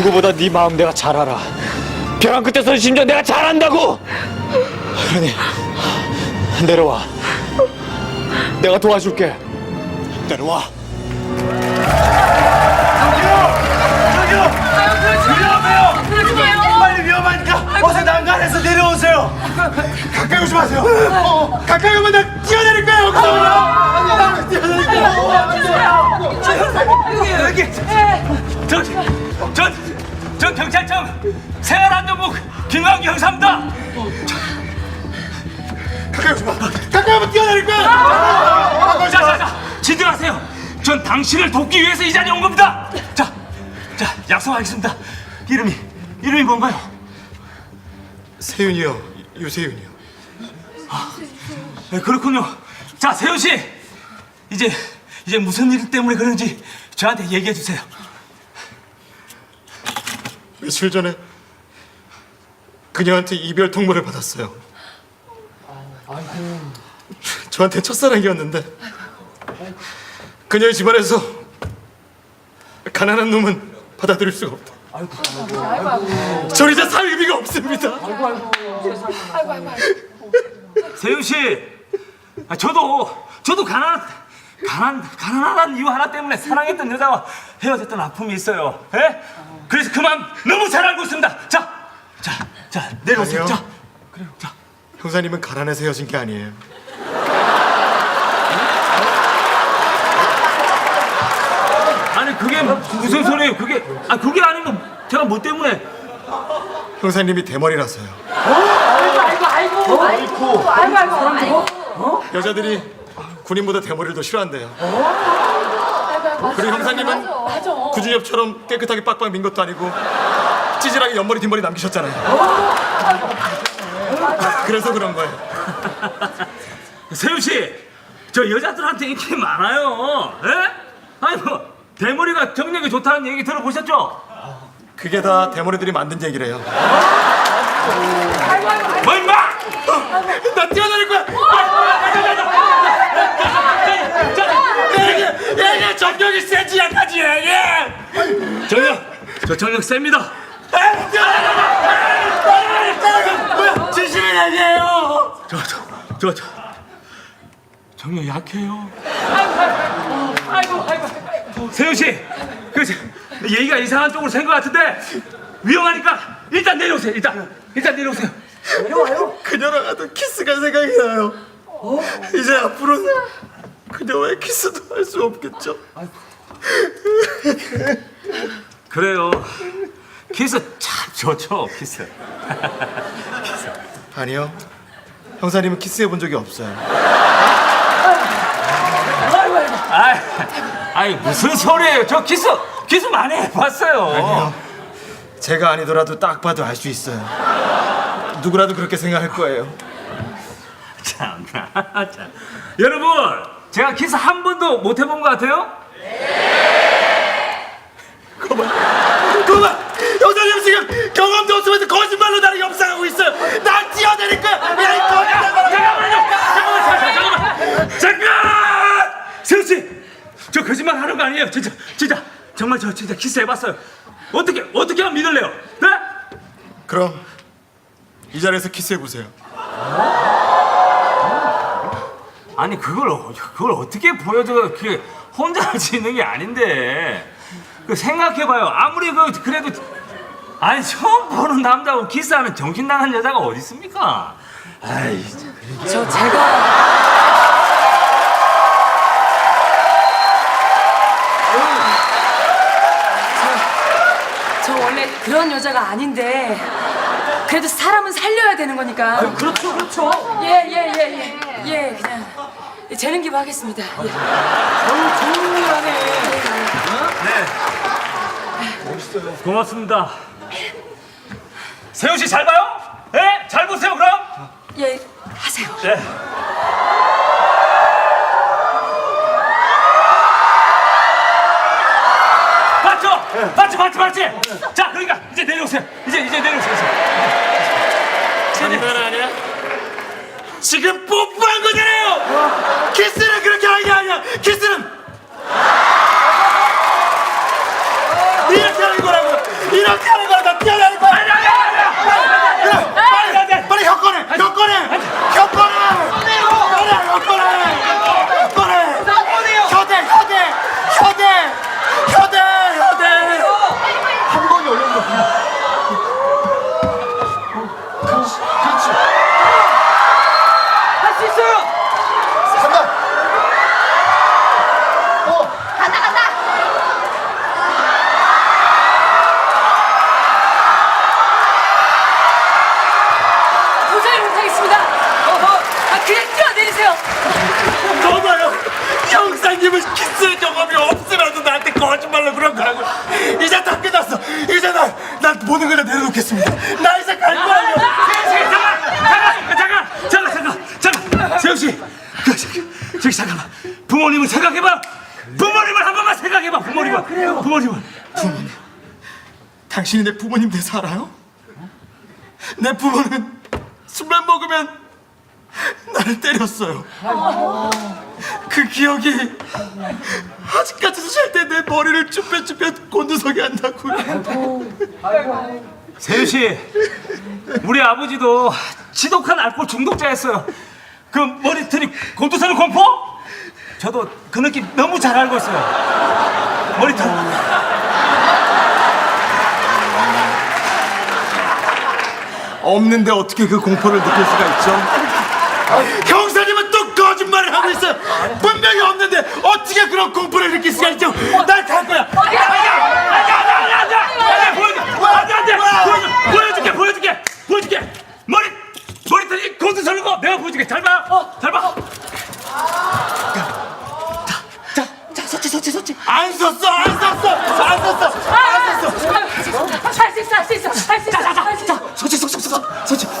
누구보다 네 마음 내가 잘 알아. 벼랑 끝에서 심지어 내가 잘 안다고. 그러니 내려와. 내가 도와줄게. 내려와. 위험해요! 빨리 위험하니까 어서 난간에서 내려오세요! 가까이 오지 마세요! 어, 가까이 오면 나 뛰어내릴 거야, 여기서! 뛰어내릴 거야! 여기 전, 전, 전 경찰청 생활안전부 김광규 형사입니다. 가까이 오지 마! 가까이 오면 뛰어내릴 거야! 자, 자, 자, 진정하세요. 전 당신을 돕기 위해서 이 자리에 온 겁니다. 자, 자, 약속하겠습니다. 이름이, 이름이 뭔가요? 세윤이요, 유세윤이요. 네, 그렇군요. 자, 세훈 씨, 이제, 이제 무슨 일 때문에 그런지 저한테 얘기해 주세요. 며칠 전에 그녀한테 이별 통보를 받았어요. 저한테 첫사랑이었는데 그녀의 집안에서 가난한 놈은 받아들일 수가 없다. 저 이제 살 의미가 없습니다. 세윤 씨, 아, 저도 저도 가난 가난 가난하다는 이유 하나 때문에 사랑했던 여자와 헤어졌던 아픔이 있어요. 예? 그래서 그 마음 너무 잘 알고 있습니다. 자, 자, 자 내려오세요. 아니요. 자, 그래요. 자, 형사님은 가난해서 헤어진 게 아니에요. 아니 그게 무슨 소리예요? 그게 아 그게 아니면 제가 뭐 때문에 형사님이 대머리라서요. 아이고 아이고 아이고 아이고 아이고 여자들이 군인보다 대머리를 더 싫어한대요. 그리고 형사님은 구준엽처럼 깨끗하게 빡빡 민 것도 아니고 찌질하게 옆머리 뒷머리 남기셨잖아요. 그래서 그런 거예요. 세윤 씨, 저 여자들한테 인기 많아요. 예? 아니 뭐 대머리가 정력에 좋다는 얘기 들어보셨죠? 그게 다 대머리들이 만든 얘기래요. 뭐 임마! 나 뛰어내릴 거야! 얘게 정력이 세지 약하지 얘게! 정력, 저 정력 셉니다. 진실을 얘기해요! 저, 저, 저, 저. 정력 약해요. 아이고 아이고 세윤 씨, 그 저, 얘기가 이상한 쪽으로 생것 같은데 위험하니까 일단 내려오세요. 일단, 일단 내려오세요. 그녀랑 하던 키스가 생각이 나요. 이제 앞으로 는 그녀와의 키스도 할 수 없겠죠? 그래요. 키스 참 좋죠, 키스. 아니요. 형사님은 키스해 본 적이 없어요. 아이, 아이 무슨 소리예요? 저 키스 키스 많이 해봤어요. 제가 아니더라도 딱 봐도 알 수 있어요. 누구라도 그렇게 생각할 거예요. 참나. 참. 여러분, 제가 키스 한 번도 못 해본 것 같아요? 그만! 형사님 지금 경험도 없으면서 거짓말로 나를 협상하고 있어요. 나 뛰어내릴 거야. 야, 이 거짓말! 잠깐만요. 잠깐만, 잠깐만, 잠깐만. 잠깐! 세훈 씨, 저 거짓말 하는 거 아니에요? 진짜, 진짜, 정말 저 진짜 키스 해봤어요. 어떻게 어떻게 하면 믿을래요? 네? 그럼 이 자리에서 키스해 보세요. 아니 그걸 어- 그걸 어떻게 보여줘? 그게 혼자 할 수 있는 게 아닌데. 그 생각해봐요. 아무리 그 그래도 아니 처음 보는 남자하고 키스하는 정신 나간 여자가 어디 있습니까? 아이 진짜. 저 제가 저, 저 원래 그런 여자가 아닌데 그래도 사람은 살려야 되는 거니까 그렇죠 그렇죠. 예예예예 예, 예, 그냥 재능 기부하겠습니다 예. 네. 고맙습니다. 세훈 씨 잘 봐요? 네? 잘 보세요 그럼. 예 하세요 네. 봤죠? 봤죠? 봤죠? 봤지? 자, 그러니까 이제 내려오세요. 이제 이제 내려오세요. 장난 아니야? 지금 뽀뽀한 거잖아 요. 키스는 그 이제 다 끝났어. 이제 나, 나 모든 걸 다 내려놓겠습니다. 나 이제 갈 거예요. 잠깐 잠깐 잠깐 잠깐 잠깐 잠깐 세영 씨 그, 저기, 저기 잠깐만. 부모님을 생각해봐. 부모님을 한 번만 생각해봐 부모님을. 부모님을. 당신이 내 부모님 대사 알아요? 내 부모는 술만 먹으면 나를 때렸어요. 그 기억이 아직까지도 잘 때 내 머리를 쭈뼛쭈뼛 곤두서게 한다고요. 세윤 씨 우리 아버지도 지독한 알코올 중독자였어요 그 머리털이 곤두서는 공포? 저도 그 느낌 너무 잘 알고 있어요 머리털 없는데 어떻게 그 공포를 느낄 수가 있죠? 또 거짓말을 하고 있어요. 분명히 없는데 어떻게 그런 공포를 느낄 수가 있죠? 날갈 거야. 안돼 안돼 안돼 안돼 안돼 보여줘 안돼 안돼 보여줘 보여줄게 보여줄게 보여줄게 머리 머리털이 곤두서는 거 내가 보여줄게 잘 봐 잘봐 안 썼어, 안 썼어, 안 썼어, 안 썼어. 할수 있어, 할 수 있어, 할 수 있어, 할 수 있어. 서치 서치 서치 서치 서치